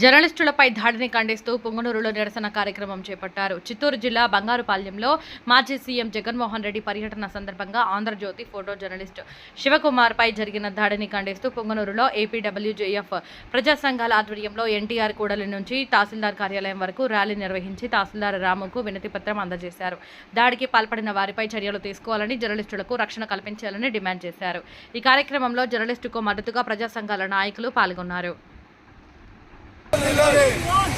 జర్నలిస్టులపై దాడిని ఖండిస్తూ పొంగనూరులో నిరసన కార్యక్రమం చేపట్టారు. చిత్తూరు జిల్లా బంగారుపాలెంలో మాజీ సీఎం జగన్మోహన్ రెడ్డి పర్యటన సందర్భంగా ఆంధ్రజ్యోతి ఫోటో జర్నలిస్టు శివకుమార్పై జరిగిన దాడిని ఖండిస్తూ పొంగనూరులో ఏపీడబ్ల్యూజేఎఫ్ ప్రజా సంఘాల ఆధ్వర్యంలో ఎన్టీఆర్ కూడలి నుంచి తహసీల్దార్ కార్యాలయం వరకు ర్యాలీ నిర్వహించి తహసీల్దార్ రాముకు వినతి పత్రం అందజేశారు. దాడికి పాల్పడిన వారిపై చర్యలు తీసుకోవాలని జర్నలిస్టులకు రక్షణ కల్పించాలని డిమాండ్ చేశారు. ఈ కార్యక్రమంలో జర్నలిస్టుకు మద్దతుగా ప్రజా సంఘాల నాయకులు పాల్గొన్నారు.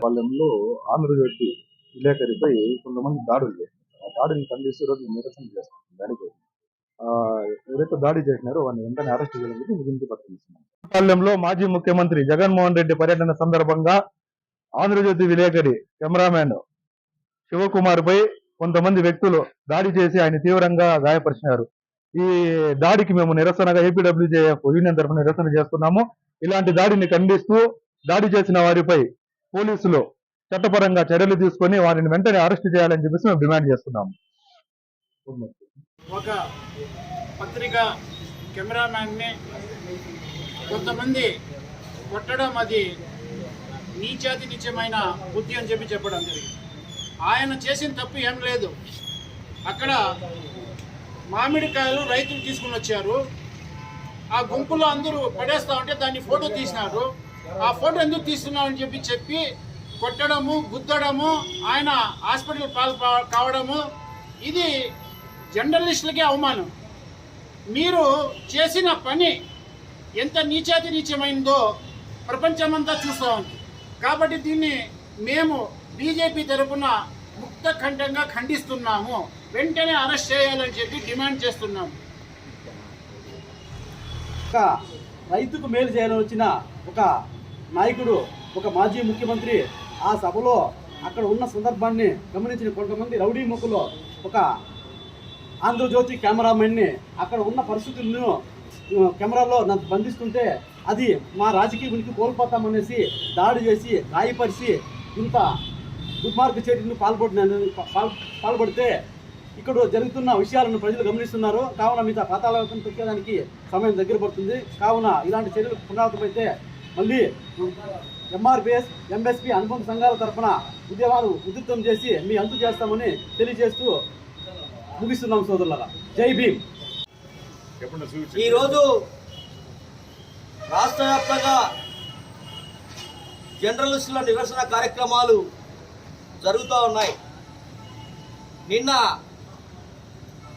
పాలెంలో ఆంధ్రజ్యోతి విలేకరిపై కొంతమంది దాడులు చేశారు ఆ దాడిని ఖండిస్తూ ఈరోజు నిరసన చేస్తున్నారు దాడికి ఆ, ఎవరైతే దాడి చేసినారో వారిని వెంటనే అరెస్ట్ చేయాలని ఇస్తున్నారు పాలెంలో మాజీ ముఖ్యమంత్రి జగన్మోహన్ రెడ్డి పర్యటన సందర్భంగా ఆంధ్రజ్యోతి విలేకరి కెమెరామెన్ శివకుమార్ పై కొంతమంది వ్యక్తులు దాడి చేసి ఆయన తీవ్రంగా గాయపరిచినారు. ఈ దాడికి మేము నిరసనగా ఏపీడబ్ల్యూజేఎఫ్ యూనియన్ తరఫున నిరసన చేస్తున్నాము. ఇలాంటి దాడిని ఖండిస్తూ దాడి చేసిన వారిపై పోలీసులు చట్టపరంగా చర్యలు తీసుకొని వారిని వెంటనే అరెస్ట్ చేయాలని చెప్పేసి మేము డిమాండ్ చేస్తున్నాము. ఒక పత్రిక కెమెరామ్యాన్ని కొంతమంది కొట్టడం అది నీచాతి నిత్యమైన బుద్ధి అని చెప్పి చెప్పడం జరిగింది. ఆయన చేసిన తప్పు ఏం లేదు. అక్కడ మామిడికాయలు రైతులు తీసుకుని వచ్చారు. ఆ గుంపులో అందరూ పడేస్తా ఉంటే దాన్ని ఫోటో తీసినారు. ఆ ఫోటో ఎందుకు తీస్తున్నావు అని చెప్పి చెప్పి కొట్టడము గుద్దడము ఆయన హాస్పిటల్ పాలు కావడము ఇది జర్నలిస్టులకే అవమానం. మీరు చేసిన పని ఎంత నీచాతి నీచమైందో ప్రపంచమంతా చూస్తూ ఉంది. కాబట్టి దీన్ని మేము బీజేపీ తరపున ముక్త ఖండంగా ఖండిస్తున్నాము. వెంటనే అరెస్ట్ చేయాలని చెప్పి డిమాండ్ చేస్తున్నాము. ఒక రైతుకు మేలు చేయాలని వచ్చిన ఒక నాయకుడు ఒక మాజీ ముఖ్యమంత్రి ఆ సభలో అక్కడ ఉన్న సందర్భాన్ని గమనించిన కొంతమంది రౌడీ ముక్కులో ఒక ఆంధ్రజ్యోతి కెమెరామెన్ని అక్కడ ఉన్న పరిస్థితులను కెమెరాలో నన్ను బంధిస్తుంటే అది మా రాజకీయ ఉనికి కోల్పోతామనేసి దాడి చేసి గాయపరిచి ఇంత దుర్మార్గ చర్యలను పాల్పడిన పాల్- పాల్పడితే ఇక్కడ జరుగుతున్న విషయాలను ప్రజలు గమనిస్తున్నారు. కావున మిగతా పాతాళం తొక్కేదానికి సమయం దగ్గర పడుతుంది. కావున ఇలాంటి చర్యలు పునరావృతమైతే మళ్ళీ ఎంఆర్పిఎస్ ఎంఎస్పి అనుబంధ సంఘాల తరఫున ఉద్యమాలు ఉధృతం చేసి మీ అంతు చేస్తామని తెలియజేస్తూ ముగిస్తున్నాం సోదరులరా. జై భీమ్. ఈరోజు రాష్ట్ర వ్యాప్తంగా జర్నలిస్టుల నిరసన కార్యక్రమాలు జరుగుతూ ఉన్నాయి. నిన్న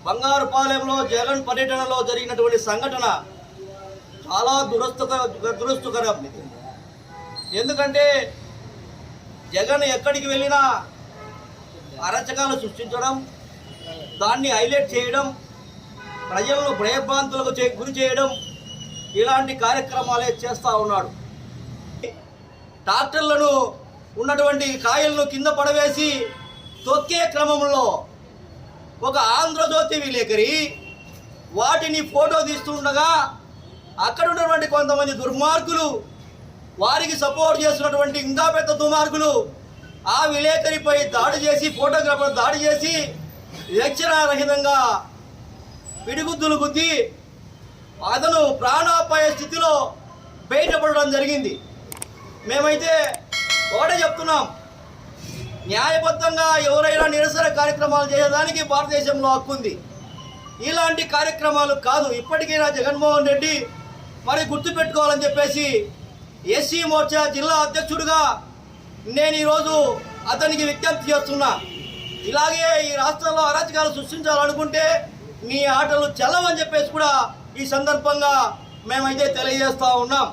బంగారుపాలెంలో జగన్ పర్యటనలో జరిగినటువంటి సంఘటన చాలా దురస్తుకర దురస్తుకరం ఎందుకంటే జగన్ ఎక్కడికి వెళ్ళినా అరచకాలు సృష్టించడం దాన్ని హైలైట్ చేయడం ప్రజలను భయభ్రాంతులకు చే- గురి చేయడం ఇలాంటి కార్యక్రమాలే చేస్తూ ఉన్నాడు. డాక్టర్లను ఉన్నటువంటి కాయలను కింద పడవేసి తొక్కే క్రమంలో ఒక ఆంధ్రజ్యోతి విలేకరి వాటిని ఫోటో తీస్తుండగా అక్కడ ఉన్నటువంటి కొంతమంది దుర్మార్గులు వారికి సపోర్ట్ చేస్తున్నటువంటి ఇంకా పెద్ద దుర్మార్గులు ఆ విలేకరిపై దాడి చేసి ఫోటోగ్రాఫర్ దాడి చేసి రహితంగా పిడిగుద్దులు గుద్ది అతను ప్రాణాపాయ స్థితిలో బయటపడడం జరిగింది. మేమైతే ఒకటే చెప్తున్నాం. న్యాయబద్ధంగా ఎవరైనా నిరసన కార్యక్రమాలు చేయడానికి భారతదేశంలో హక్కు ఉంది ఇలాంటి కార్యక్రమాలు కాదు. ఇప్పటికైనా జగన్మోహన్ రెడ్డి మరి గుర్తుపెట్టుకోవాలని చెప్పేసి ఎస్సీ మోర్చా జిల్లా అధ్యక్షుడిగా నేను ఈరోజు అతనికి విజ్ఞప్తి చేస్తున్నా. ఇలాగే ఈ రాష్ట్రంలో అరాచకాలు సృష్టించాలనుకుంటే మీ ఆటలు చెల్లవని చెప్పేసి కూడా ఈ సందర్భంగా మేమైతే తెలియజేస్తూ ఉన్నాం.